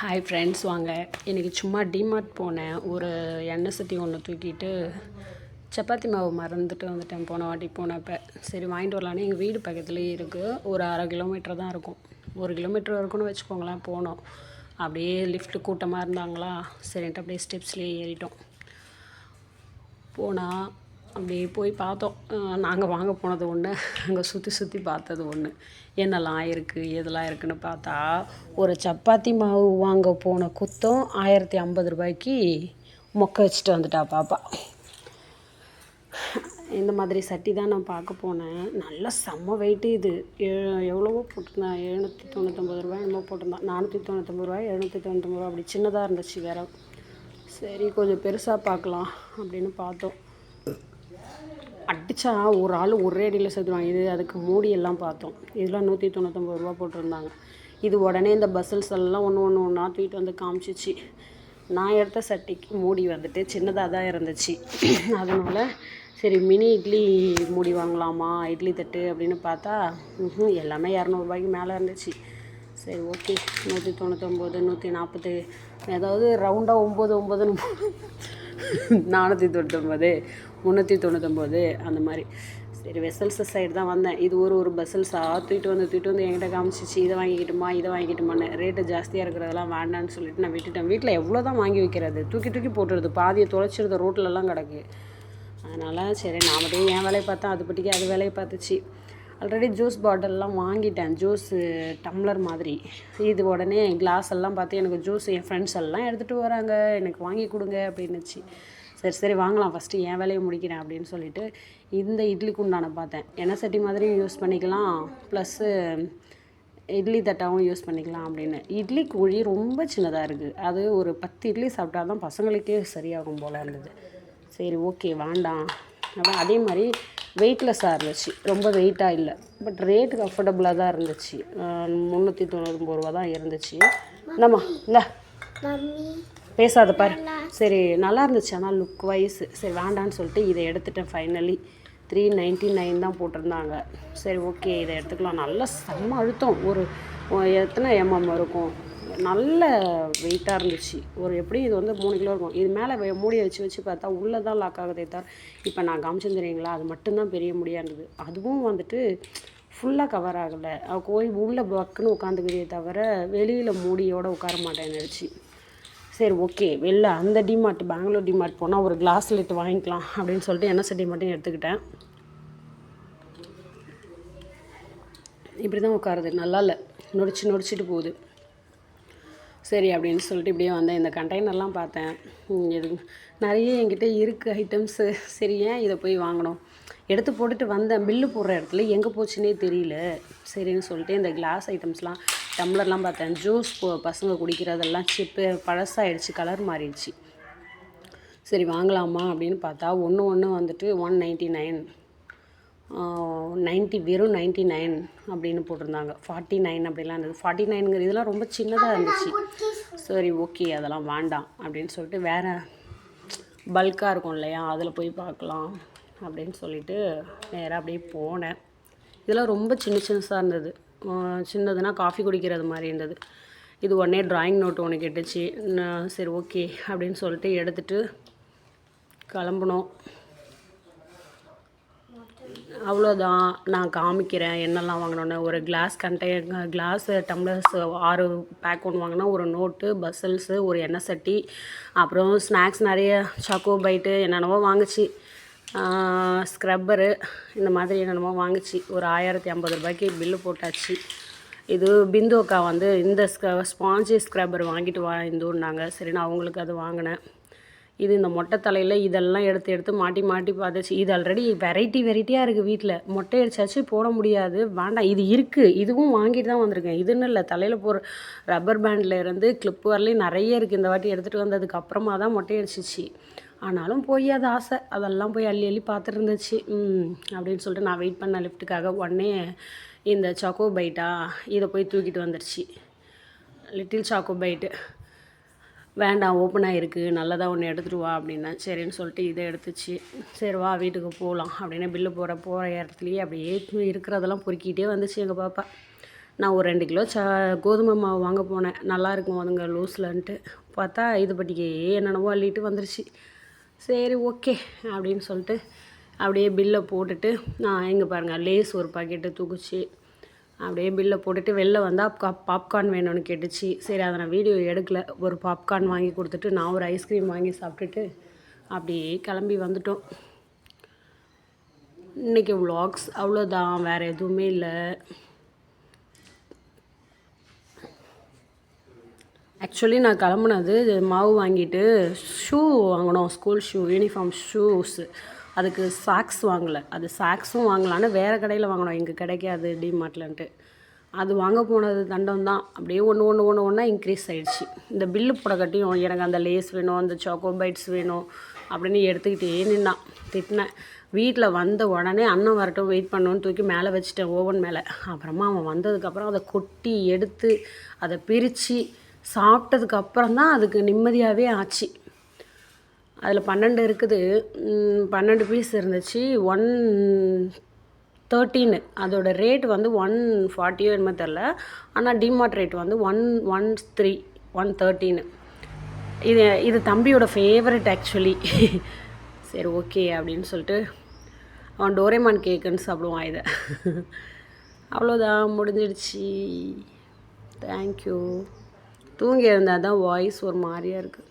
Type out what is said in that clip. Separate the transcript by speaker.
Speaker 1: Hi friends வாங்க. இன்றைக்கி சும்மா டிமார்ட் போனேன். ஒரு எண்ணெய் சட்டி ஒன்று தூக்கிட்டு சப்பாத்தி மாவு மறந்துட்டு வந்துட்டேன். போன வாட்டி போனப்போ. சரி வாங்கிட்டு வரலான்னு எங்கள் வீடு பக்கத்துலேயே இருக்குது ஒரு அரை கிலோமீட்டர் தான் இருக்கும். ஒரு கிலோமீட்டர் இருக்கும்னு வச்சுக்கோங்களேன் போனோம். அப்படியே லிஃப்ட்டு கூட்டமாக இருந்தாங்களா? சரின்ட்டு அப்படியே ஸ்டெப்ஸ்லேயே ஏறிட்டோம். போனால் அப்படியே போய் பார்த்தோம். நாங்கள் வாங்க போனது ஒன்று அங்கே சுற்றி சுற்றி பார்த்தது ஒன்று என்னெல்லாம் இருக்குது எதெல்லாம் இருக்குதுன்னு பார்த்தா ஒரு சப்பாத்தி மாவு வாங்க போன குத்தம் ஆயிரத்தி ஐம்பது ரூபாய்க்கு மொக்க வச்சுட்டு வந்துட்டா பாப்பா. இந்த மாதிரி சட்டி தான் நான் பார்க்க போனேன். நல்லா செம்ம வெயிட்டு இது. எ எவ்வளவோ போட்டிருந்தேன் எழுநூற்றி தொண்ணூத்தொம்பது ரூபாய் என்னமோ போட்டிருந்தான் நானூற்றி தொண்ணூத்தொம்பது ரூபாய் எழுநூற்றி தொண்ணூத்தொம்பது ரூபா அப்படி சின்னதாக இருந்துச்சு வேற. சரி கொஞ்சம் பெருசாக பார்க்கலாம் அப்படின்னு பார்த்தோம். அடித்தா ஒரு ஆள் ஒரே அடியில் செத்துருவாங்க. இது அதுக்கு மூடி எல்லாம் பார்த்தோம். இதெல்லாம் நூற்றி தொண்ணூத்தொம்பது ரூபா போட்டிருந்தாங்க. இது உடனே இந்த பஸ்ஸல்ஸ் எல்லாம் ஒன்று ஒன்று ஒன்றா தூக்கிட்டு வந்து காமிச்சிச்சு. நான் எடுத்த சட்டிக்கு மூடி வந்துட்டு சின்னதாக தான் இருந்துச்சு. அதனால் சரி மினி இட்லி மூடி வாங்கலாமா? இட்லி தட்டு அப்படின்னு பார்த்தா எல்லாமே இரநூறுபாய்க்கு மேலே இருந்துச்சு. சரி ஓகே. நூற்றி தொண்ணூத்தொம்பது நூற்றி நாற்பது ஏதாவது ரவுண்டாக ஒம்பது ஒம்பதுன்னு நானூற்றி தொண்ணூத்தொம்பது முந்நூற்றி தொண்ணூத்தொம்பது அந்த மாதிரி. சரி வெசல்ஸ் சைடு தான் வந்தேன். இது ஒரு ஒரு பஸ்ஸல்ஸாக தூக்கிட்டு வந்து தூக்கிட்டு வந்து என்கிட்ட காமிச்சிச்சு. இதை வாங்கிக்கிட்டுமா இதை வாங்கிக்கிட்டுமான்னு. ரேட்டு ஜாஸ்தியாக இருக்கிறதெல்லாம் வேண்டான்னு சொல்லிட்டு நான் விட்டுட்டேன். வீட்டில் எவ்வளோ தான் வாங்கி வைக்கிறது? தூக்கி தூக்கி போட்டுருது. பாதியை தொலைச்சிருது ரோட்டிலலாம் கிடக்கு. அதனால் சரி நான் மட்டும் என் வேலையை பார்த்தேன். அது பட்டிக்கு அது வேலையை பார்த்துச்சு. ஆல்ரெடி ஜூஸ் பாட்டிலெலாம் வாங்கிட்டேன். ஜூஸு டம்ளர் மாதிரி. இது உடனே கிளாஸ் எல்லாம் பார்த்து எனக்கு ஜூஸ் என் ஃப்ரெண்ட்ஸ் எல்லாம் எடுத்துகிட்டு வராங்க. எனக்கு வாங்கி கொடுங்க அப்படின்னுச்சு. சரி சரி வாங்கலாம். ஃபஸ்ட்டு என் வேலையை முடிக்கிறேன் அப்படின்னு சொல்லிட்டு இந்த இட்லிக்கு உண்டான பார்த்தேன். எண்ணெய் சட்டி மாதிரியும் யூஸ் பண்ணிக்கலாம். ப்ளஸ்ஸு இட்லி தட்டாவும் யூஸ் பண்ணிக்கலாம் அப்படின்னு. இட்லி குழி ரொம்ப சின்னதாக இருக்குது அது ஒரு பத்து இட்லி சாப்பிட்டா தான் பசங்களுக்கே சரியாகும் போல் இருந்தது. சரி ஓகே வேண்டாம். அதான் அதே மாதிரி வெயிட்லெஸ்ஸாக இருந்துச்சு. ரொம்ப வெயிட்டாக இல்லை. பட் ரேட்டு கம்ஃபர்டபுளாக தான் இருந்துச்சு. முந்நூற்றி தொண்ணூத்தொம்பது ரூபா தான் இருந்துச்சு. நம்ம இல்லை பேசாத பாரு. சரி நல்லா இருந்துச்சு. ஆனால் லுக் வைஸ் சரி வேண்டான்னு சொல்லிட்டு இதை எடுத்துட்டேன் ஃபைனலி த்ரீ நைன்ட்டி நைன் தான் போட்டிருந்தாங்க. சரி ஓகே இதை எடுத்துக்கலாம். நல்ல செம்ம அழுத்தம். ஒரு எத்தனை எம்எம் இருக்கும்? நல்ல வெயிட்டாக இருந்துச்சு. ஒரு எப்படி இது வந்து மூணு கிலோ இருக்கும். இது மேலே மூடியை வச்சு வச்சு பார்த்தா உள்ளே தான் லாக் ஆகுதே தவிர இப்போ நான் காமிச்சேன் தெரியுங்களா? அது மட்டும்தான் பெரிய முடியாக இருந்தது அதுவும் வந்துட்டு ஃபுல்லாக கவர் ஆகலை. கோய் உள்ளே பக்குன்னு உட்காந்துக்கிறதே தவிர வெளியில் மூடியோடு உட்கார மாட்டேன்னுச்சு சரி ஓகே வெளில அந்த டிமார்ட் பெங்களூர் டிமார்ட் போனால் ஒரு கிளாஸ் லிட் வாங்கிக்கலாம் அப்படின்னு சொல்லிட்டு என்ன சட்டி மட்டும் எடுத்துக்கிட்டேன். இப்படி தான் உட்காருது. நல்லா இல்லை. நொடிச்சு நொடிச்சிட்டு போகுது. சரி அப்படின்னு சொல்லிட்டு இப்படியே வந்தேன் இந்த கண்டெய்னர்லாம் பார்த்தேன். இது நிறைய என்கிட்ட இருக்குது ஐட்டம்ஸு சரி ஏன் இதை போய் வாங்கணும்? எடுத்து போட்டுட்டு வந்தேன் பில்லு போடுற இடத்துல எங்கே போச்சுன்னே தெரியல. சரின்னு சொல்லிட்டு இந்த கிளாஸ் ஐட்டம்ஸ்லாம் டம்ளர்லாம் பார்த்தேன். ஜூஸ் பசங்க குடிக்கிறதெல்லாம் சிப்பு பழசாயிடுச்சு கலர் மாறிடுச்சு. சரி வாங்கலாமா அப்படின்னு பார்த்தா ஒன்று ஒன்று வந்துட்டு ஒன் நைன்ட்டி நைன் நைன்ட்டி வெறும் நைன்ட்டி நைன் அப்படின்னு போட்டிருந்தாங்க. ஃபார்ட்டி நைன் அப்படிலாம் இருந்தது. ஃபார்ட்டி நைனுங்கிற இதெல்லாம் ரொம்ப சின்னதாக இருந்துச்சு. சரி ஓகே அதெல்லாம் வேண்டாம் அப்படின்னு சொல்லிட்டு வேறு பல்காக இருக்கும் இல்லையா? அதில் போய் பார்க்கலாம் அப்படின்னு சொல்லிட்டு நேராக அப்படியே போனேன். இதெல்லாம் ரொம்ப சின்ன சின்னதாக இருந்தது. சின்னதுன்னா காஃபி குடிக்கிறது மாதிரி இருந்தது. இது உடனே டிராயிங் நோட் ஒன்று கேட்டுச்சு. நான் சரி ஓகே அப்படின்னு சொல்லிட்டு எடுத்துட்டு கிளம்புனோம். அவ்வளோதான். நான் காமிக்கிறேன் என்னெல்லாம் வாங்கினோன்னு. ஒரு கிளாஸ் கண்டெய்னர் கிளாஸ் டம்ளர்ஸ் ஆறு பேக் ஒன்று வாங்கினா ஒரு நோட்டு பஸ்ஸல்ஸு ஒரு எண்ணெய் சட்டி அப்புறம் ஸ்நாக்ஸ் நிறைய சாக்கோ பைட்டு என்னென்னவோ வாங்குச்சு. ஸ்க்ரப்பரு இந்த மாதிரி என்னென்னமோ வாங்குச்சு. ஒரு ஆயிரத்தி ஐம்பது ரூபாய்க்கு பில்லு போட்டாச்சு. இது பிந்து அக்கா வந்து இந்த ஸ்க ஸ்பாஞ்சு ஸ்க்ரப்பர் வாங்கிட்டு வா இந்துன்னாங்க. சரி நான் அவங்களுக்கு அது வாங்கினேன். இது இந்த மொட்டை தலையில் இதெல்லாம் எடுத்து எடுத்து மாட்டி மாட்டி பார்த்துச்சு. இது ஆல்ரெடி வெரைட்டி வெரைட்டியாக இருக்குது வீட்டில் மொட்டை அடிச்சாச்சு போட முடியாது. வேண்டாம் இது இருக்குது இதுவும் வாங்கிட்டு தான் வந்திருக்கேன். இதுன்னு இல்லை தலையில் போகிற ரப்பர் பேண்டில் இருந்து கிளிப் வரலையும் நிறைய இருக்குது இந்த வாட்டி எடுத்துகிட்டு வந்ததுக்கு அப்புறமா தான் மொட்டை அடிச்சிச்சு. ஆனாலும் போய் அது ஆசை. அதெல்லாம் போய் அள்ளி அள்ளி பார்த்துட்டு இருந்துச்சு. அப்படின்னு சொல்லிட்டு நான் வெயிட் பண்ண லிஃப்ட்டுக்காக. உடனே இந்த சாக்கோ பைட்டா இதை போய் தூக்கிட்டு வந்துருச்சு. லிட்டில் சாக்கோ பைட்டு வேண்டாம் ஓப்பனாக இருக்குது நல்லதாக ஒன்று எடுத்துகிட்டு வா அப்படின்னா சரின்னு சொல்லிட்டு இதை எடுத்துச்சு. சரி வா வீட்டுக்கு போகலாம் அப்படின்னு பில்லு போகிற போகிற இடத்துலையே அப்படியே இருக்கிறதெல்லாம் பொறுக்கிட்டே வந்துச்சு எங்கள் பாப்பா. நான் ஒரு ரெண்டு கிலோ ச கோதுமை மாவு வாங்க போனேன். நல்லா இருக்கும் அதுங்க லூஸ்லன்ட்டு. பார்த்தா இது பட்டிக்கே என்னென்னவோ அள்ளிட்டு வந்துருச்சு. சரி ஓகே அப்படின்னு சொல்லிட்டு அப்படியே பில்லை போட்டுட்டு நான் இங்கே பாருங்கள் லேஸ் ஒரு பாக்கெட்டு தூக்குச்சு. அப்படியே பில்லை போட்டுட்டு வெளில வந்தால் பாப்கார்ன் வேணும்னு கேட்டுச்சு. சரி அதை நான் வீடியோ எடுக்கல. ஒரு பாப்கார்ன் வாங்கி கொடுத்துட்டு நான் ஒரு ஐஸ்கிரீம் வாங்கி சாப்பிட்டுட்டு அப்படியே கிளம்பி வந்துட்டோம். இன்றைக்கி vlogs அவ்வளோதான் வேறு எதுவுமே இல்லை. ஆக்சுவலி நான் கிளம்புனது மாவு வாங்கிட்டு ஷூ வாங்கினோம் ஸ்கூல் ஷூ யூனிஃபார்ம் ஷூஸ் அதுக்கு சாக்ஸ் வாங்கலை. அது சாக்ஸும் வாங்கலான்னு வேறு கடையில் வாங்கினோம். எங்கள் கிடைக்காது டிமார்ட்லன்ட்டு அது வாங்க போனது தண்டம் தான். அப்படியே ஒன்று ஒன்று ஒன்று ஒன்றா இன்க்ரீஸ் ஆகிடுச்சு இந்த பில்லு போட கட்டியும் எனக்கு அந்த லேஸ் வேணும் அந்த சாக்கோ பைட்ஸ் வேணும் அப்படின்னு எடுத்துக்கிட்டே நின்னான். திட்டினேன். வீட்டில் வந்த உடனே அண்ணன் வரட்டும் வெயிட் பண்ணணும்னு தூக்கி மேலே வச்சுட்டேன் ஓவன் மேலே. அப்புறமா அவன் வந்ததுக்கப்புறம் அதை கொட்டி எடுத்து அதை பிரித்து சாப்பிட்டதுக்கப்புறம் தான் அதுக்கு நிம்மதியாகவே ஆச்சு. அதில் பன்னெண்டு இருக்குது. பன்னெண்டு பீஸ் இருந்துச்சு. ஒன் தேர்ட்டீனு அதோடய ரேட் வந்து ஒன் ஃபார்ட்டியோ என்னமோ தெரில ஆனால் டிமார்ட் ரேட் வந்து one one three one thirteen இது இது தம்பியோட ஃபேவரட் ஆக்சுவலி சரி ஓகே அப்படின்னு சொல்லிட்டு அவன் டோரேமான் கேக்குன்னு சாப்பிடுவான் இதை. அவ்வளோதான் முடிஞ்சிடுச்சு. தேங்க்யூ தூங்கி இருந்தால் தான் வாய்ஸ் ஒரு மாதிரியாக இருக்குது